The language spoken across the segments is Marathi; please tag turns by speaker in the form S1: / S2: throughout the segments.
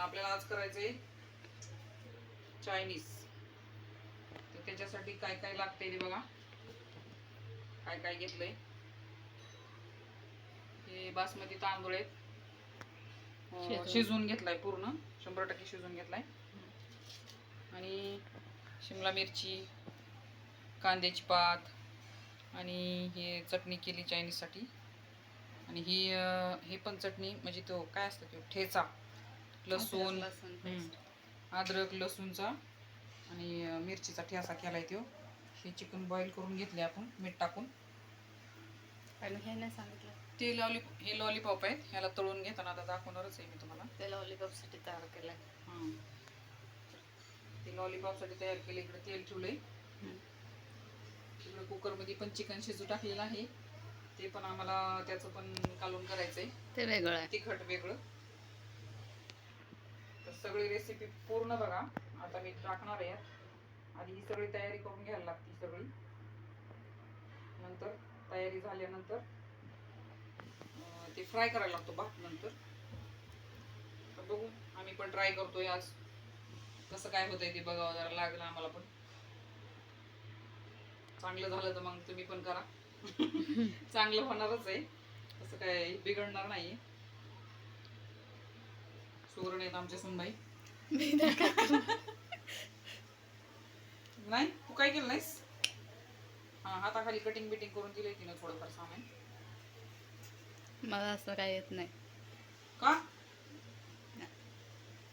S1: आपल्याला आज करायचंय चायनीज तर त्याच्यासाठी काय काय लागतंय ते बघा. काय काय घेतलंय. हे बासमती तांदूळ आहेत.
S2: शिजवून.
S1: घेतलाय पूर्ण. शंभर टक्के शिजवून घेतलाय. आणि शिमला मिरची कांद्याची पात आणि हे चटणी केली चायनीजसाठी आणि ही हे पण चटणी म्हणजे तो काय असतं तो ठेचा. लसूण. अद्रक लसूणचा आणि मिरचीचा ठेसा केलाय तो हे चिकन बॉईल करून घेतले आपण मीठ टाकून.
S2: हे नाही सांगितलं.
S1: ते लॉलीपॉप हे लॉलीपॉप आहेत. ह्याला तळून घेताना आता दाखवणारच आहे मी तुम्हाला.
S2: ते लॉलीपॉपसाठी तयार केलंय.
S1: हां ते लॉलीपॉपसाठी तयार केले इकडे तेल ठेवलंय. इकडे कुकरमध्ये पण चिकन शिजू टाकलेलं आहे. ते पण आम्हाला त्याचं पण कालवण करायचंय.
S2: ते वेगळं आहे.
S1: तिखट वेगळं. सगळी रेसिपी पूर्ण बघा. आता मी टाकणार आहे. आधी ही सगळी तयारी करून घ्यायला लागते सगळी. नंतर तयारी झाल्यानंतर ते फ्राय करायला लागतो भात नंतर. तर बघू आम्ही पण ट्राय करतोय आज. कसं काय होतंय ते बघावं जरा लागलं आम्हाला पण. चांगलं झालं तर मग तुम्ही पण करा. चांगलं होणारच आहे. तसं काय बिघडणार नाही सुवर्ण आहेत आमच्या सुनबाई. नाही तू काय केलं नाहीस? हा हाताखाली कटिंग बिटिंग करून दिली तिनं थोडंफार सामान.
S2: मला असं काही येत नाही.
S1: का?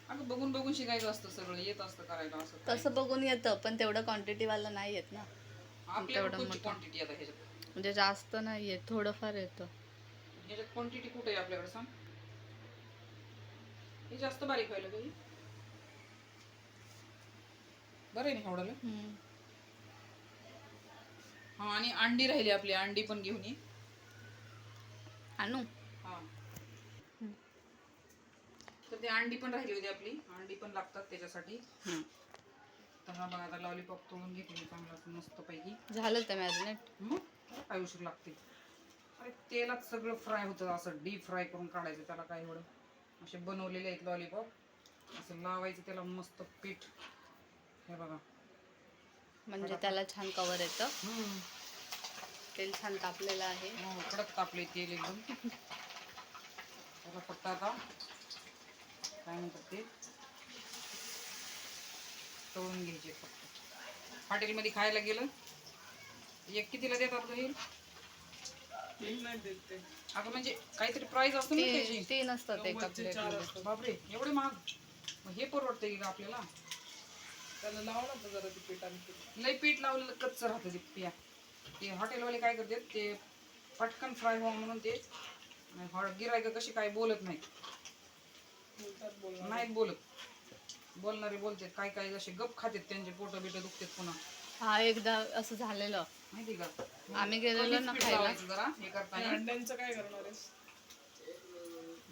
S1: अगं बघून बघून शिकायचं असतं सगळं येत असतं करायला असं काय.
S2: तसं बघून येतं पण तेवढं क्वांटिटी वाला नाही येत ना.
S1: आपल्याकडे कोणती. क्वांटिटी आता ह्याच्यात?
S2: म्हणजे जास्त नाही येत थोडंफार येतं.
S1: ह्याच्यात क्वांटिटी कुठे आहे आपल्याकडे सांग? हे जास्त बारीक व्हायला पाहिजे. बरं आहे
S2: हम्म.
S1: हा आणि अंडी राहिली आपली अंडी पण घेऊन ये.
S2: आणू?
S1: हा. तर ते अंडी पण राहिली होती आपली अंडी पण लागतात त्याच्यासाठी.
S2: हम्म.
S1: तर हा बघा आता लॉलीपॉप तोडून घेतली चांगला मस्त पैकी.
S2: झालं ते मॅरिनेट.
S1: मग उशीर लागते. अरे तेलात सगळं फ्राय होतं असं डीप फ्राय करून काढायचं त्याला काय एवढं? असे बनवलेले आहेत लॉलीपॉप असं लावायचं त्याला मस्त पीठ. हे बघा.
S2: म्हणजे त्याला छान कवर येतं. तेल छान तापलेलं आहे.
S1: हो, कडक तापले तेल एकदम. त्याला फक्त आता काय म्हणतात ते? तळून घ्यायचे फक्त. हॉटेलमध्ये खायला गेलं. एक कितीला देतात हे? अगं म्हणजे काहीतरी प्राइस असतं ना त्याची.
S2: ती तीन असतात एका प्लेट
S1: बापरे एवढे महाग. मग हे परवडतंय का आपल्याला?
S3: त्याला लावा ना जरा ते पीठ आणि
S1: लय पीठ लावलेलं कच्च राहतं ते पिया. ते हॉटेलवाले काय करतात ते पटकन फ्राय व्हावं म्हणून ते गिरायक कशी काय बोलत नाही नाहीत बोलत. बोलणारे बोलतात. काय काय जसे गप खातात त्यांचे पोट बिट दुखतात पुन्हा.
S2: हा एकदा असं झालेलं. आम्ही गेलेलो ना खायला.
S1: जरा हे करताना.
S3: अंड्यांचं काय करणार आहेस?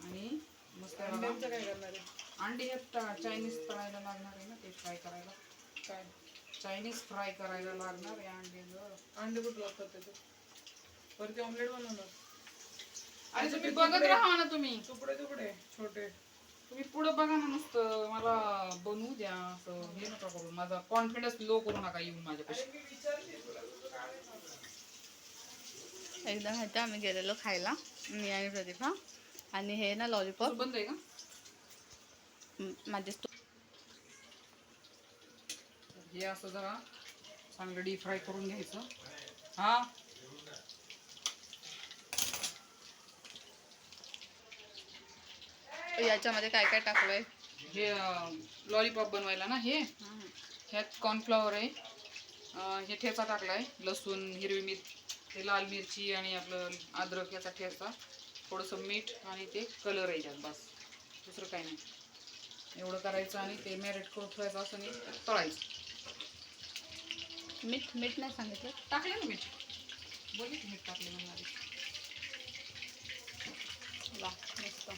S1: आणि मस्त.
S3: अंड्यांचं काय करणार आहे
S1: अंडी हे चायनीज तळायला लागणार आहे ना ते फ्राय करायला.
S3: काय?
S1: चायनीज फ्राय करायला लागणार आहे अंडे जर
S3: अंडे कुठं लागतात त्याच्यात? वरती ऑमलेट बनवणार.
S1: अरे तुम्ही बघत राहा ना तुम्ही.
S3: तुकडे तुकडे छोटे.
S1: तुम्ही पुढे बघा ना नुसतं मला बनवू द्या असं. हे नका करू माझा कॉन्फिडन्स लो करू नका येऊन माझ्यापाशी.
S2: एकदा माहिती आम्ही गेलेलो खायला मी आणि प्रतिभा आणि हे ना लॉलीपॉप
S1: बंद आहे का?
S2: माझे
S1: हे असं जरा चांगलं डीप फ्राय करून घ्यायचं. हा.
S2: याच्यामध्ये काय काय टाकलंय?
S1: हे लॉलीपॉप बनवायला ना हे? ह्यात कॉर्नफ्लॉवर आहे. हे ठेचा टाकलाय लसूण हिरवी मिरची ते लाल मिरची आणि आपलं अद्रक याचा ठेचा. थोडंसं मीठ आणि ते कलर आहे त्यात बस. दुसरं काही नाही. एवढं करायचं आणि ते मॅरिट करून ठेवायचं असं नाही तळायचं.
S2: मीठ मीठ नाही सांगितलं.
S1: टाकले ना मीठ. बोलले की मीठ टाकले.
S2: वा मस्त.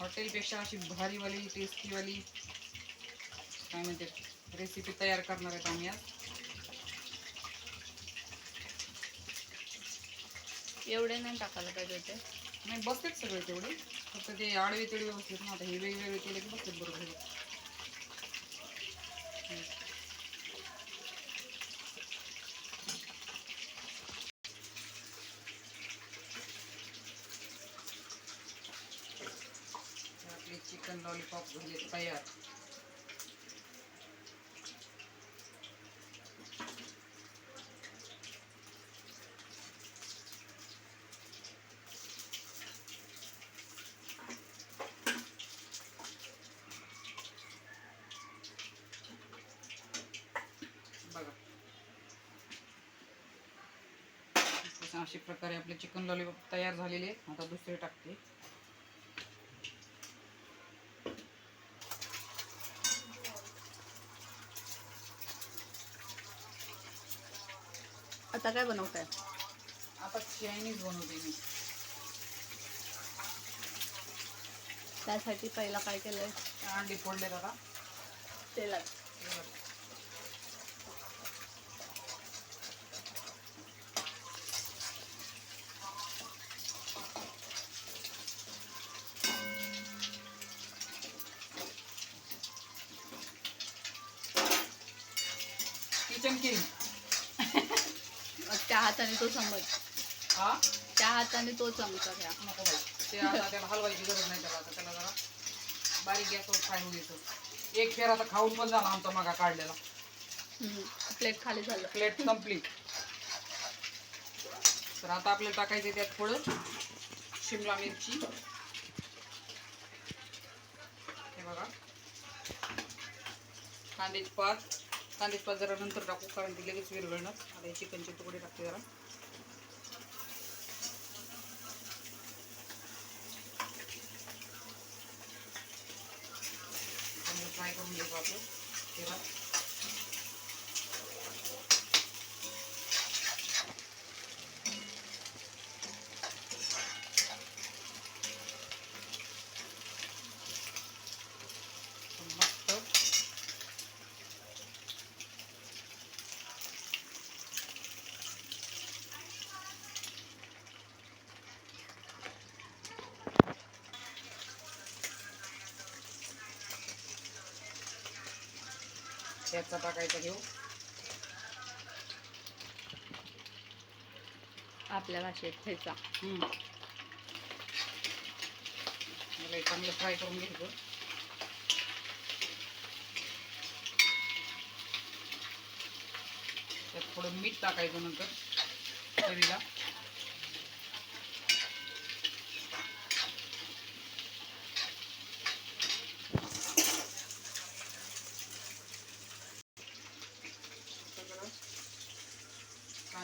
S1: हॉटेलपेक्षा अशी भारीवाली टेस्टीवाली काय म्हणते? रेसिपी तयार करणार आहेत आम्ही आज.
S2: एवढे नाही टाकायला पाहिजे होते.
S1: नाही बसतेच सगळे तेवढे. फक्त ते आडवे तिडवे व्यवस्थित ना आता हे वेगवेगळे केले की बसतात बरोबर. हे. आपले चिकन लॉलीपॉप झाले तयार बघा तसं अशा प्रकारे आपले चिकन लॉलीपॉप तयार झालेले आहेत. आता दुसरे टाकते.
S2: आता काय बनवताय?
S1: आता चायनीज बनवते मी.
S2: त्यासाठी पहिला काय केलंय?
S1: अंडी फोडले आता.
S2: तेलात. हाताने तो चमच.
S1: हा?
S2: त्या हाताने तो चमचा घ्या.
S1: नको बाई. ते आता त्याला हलवायची गरज नाही त्याला. आता त्याला जरा बारीक गॅसवर फ्राय होऊ द्यायचं. एक फेर आता खाऊन पण झाला आमचा मागा काढलेला.
S2: प्लेट खाली झालं.
S1: प्लेट कंप्लीट तर आता आपल्याला टाकायचे त्यात थोडं शिमला मिरची. हे बघा. कांद्याची पात. कांदे पात जरा नंतर टाकू कारण ती लगेच विरघळणार. आता हे चिकनचे तुकडे टाकते जरा. फ्राय करून घेतो आपण. तेलात मस्त त्याचा टाकायचा घेऊ.
S2: आपल्या भाषेत ठेचा.
S1: मला चांगलं फ्राय करून घ्यायचं त्यात थोडं मीठ टाकायचं नंतर चवीला.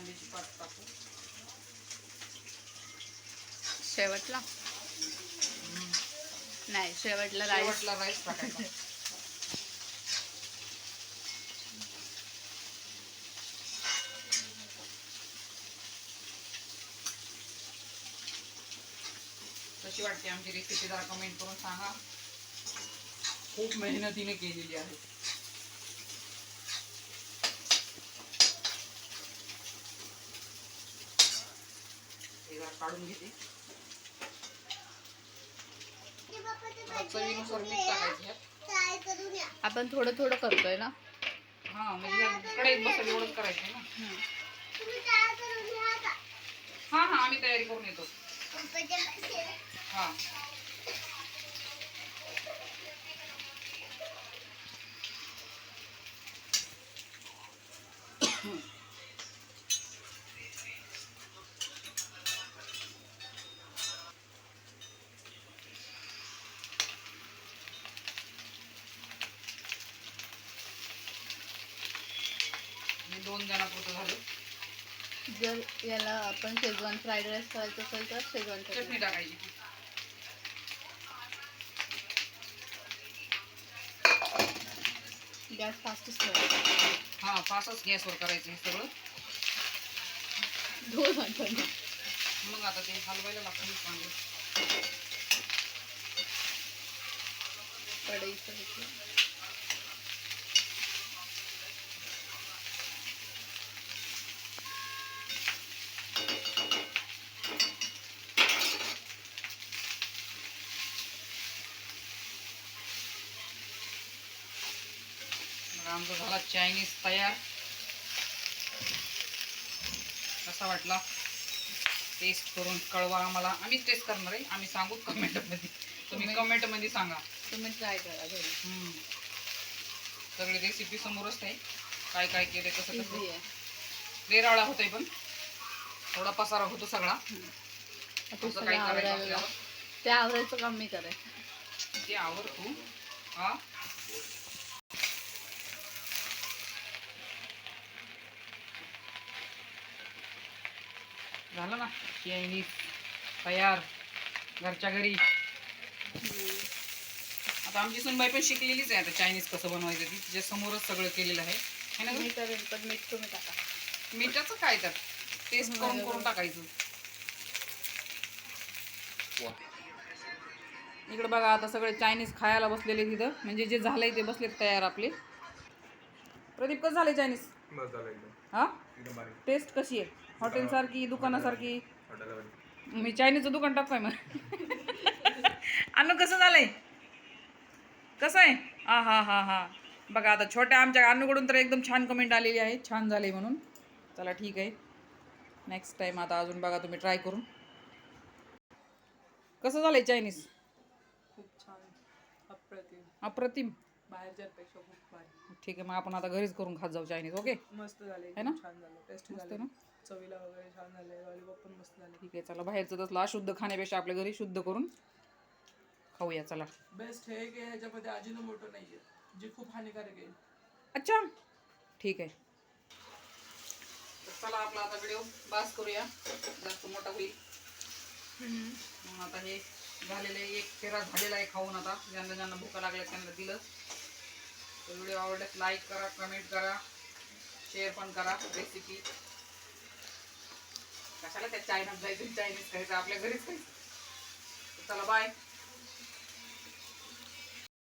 S1: कांद्याची पात टाकू.
S2: शेवटला. नाही शेवटला राईस
S1: शेवटला राईस टाकायचा. कशी वाटते आमची रेसिपी जरा कमेंट करून सांगा. खूप मेहनतीने केलेली आहे. काढून घेते. आता चवीनुसार मीठ टाकायचं यात.
S2: आपण थोडं थोडं करतोय ना?
S1: हा म्हणजे ह्या कढईत बसेल एवढंच करायचं ना. हा हा आम्ही तयारी करून येतो. हा हे. दोन जणापुरतं झालं.
S2: जर याला आपण शेजवान फ्राईड राईस करायचं असेल तर शेजवान
S1: चटणी टाकायची.
S2: गॅस फास्टच ठेवायचा.
S1: हा पाचच गॅसवर करायचं हे सगळं.
S2: दोन वाटण
S1: मग आता ते हलवायला लागतं चांगलं.
S2: कढईचं
S1: आता आमचा झाला चायनीज तयार. कसा वाटला? टेस्ट करून कळवा आम्हाला. आम्ही टेस्ट करणार आहे. आम्ही सांगू कमेंटमध्ये तुम्ही कमेंटमध्ये सांगा.
S2: तुम्ही ट्राय करा घरी.
S1: सगळी रेसिपी समोरच आहे. काय काय केले कसं कसं? बेराळा होतोय पण. थोडा पसारा होतो सगळा. करायचं आपल्याला.
S2: ते आवरायचं काम मी करेन.
S1: ते आवर तू हा? झालं ना? चायनीज तयार. घरच्या घरी. आता आमची सुनबाई पण शिकलेलीच आहे आता चायनीज कसं बनवायचं ती. तिच्या समोरच सगळं केलेलं आहे. है ना
S2: मी
S1: गं?
S2: करेन पण मीठ तुम्ही टाका.
S1: मिठाचं काय त्यात टेस्ट करून करून टाकायचं. इकडे बघा आता सगळे चायनीज खायला बसलेले तिथं. म्हणजे जे झालंय ते बसलेत तयार आपले. प्रदीप कसं झालंय चायनीज?
S4: मस्त झालं एकदम.
S1: हा? टेस्ट कशी आहे? हॉटेलसारखी दुकानासारखी? मी चायनीजचं दुकान टाकतोय मग. अन्न कसं झालंय? कसं आहे? हा हा हा हा. बघा आता छोट्या आमच्या अन्नकडून तर एकदम छान कमेंट आलेली आहे. छान झाले म्हणून. चला ठीक आहे. नेक्स्ट टाइम आता अजून बघा तुम्ही ट्राय करून. कसं झालंय चायनीज?
S3: खूप छान. अप्रतिम.
S1: अप्रतिम.
S3: बाहेरच्यापेक्षा खूप भारी.
S1: ठीक आहे मग आपण आता घरीच करून खात जाऊ चायनीज ओके?
S3: मस्त झाले
S1: है ना?
S3: छान झालं टेस्ट
S1: मस्त
S3: झाले.
S1: आहे ना?
S3: चवीला वगैरे छान झाले लॉलीपॉप पण मस्त झाले.
S1: ठीक आहे चला बाहेरचं तसलं अशुद्ध खाण्यापेक्षा आपल्या घरी शुद्ध करून खाऊया चला.
S3: बेस्ट हे की ह्याच्यामध्ये अजिनो मोठं नाहीये जे खूप हानिकारक आहे.
S1: अच्छा! ठीक आहे. तर चला आपला आता व्हिडिओ बास करूया जास्त मोठा होईल. आता हे झालेले एक फेरा झालेला आहे खाऊन आता. ज्यांना ज्यांना भुका लागल्या त्यांना दिलं. तर व्हिडिओ आवडल्यास लाईक करा कमेंट करा शेअर पण करा रेसिपी कशाला त्या चायनात जायचं चायनीज खायचं आपल्या घरीच खायचं. चला बाय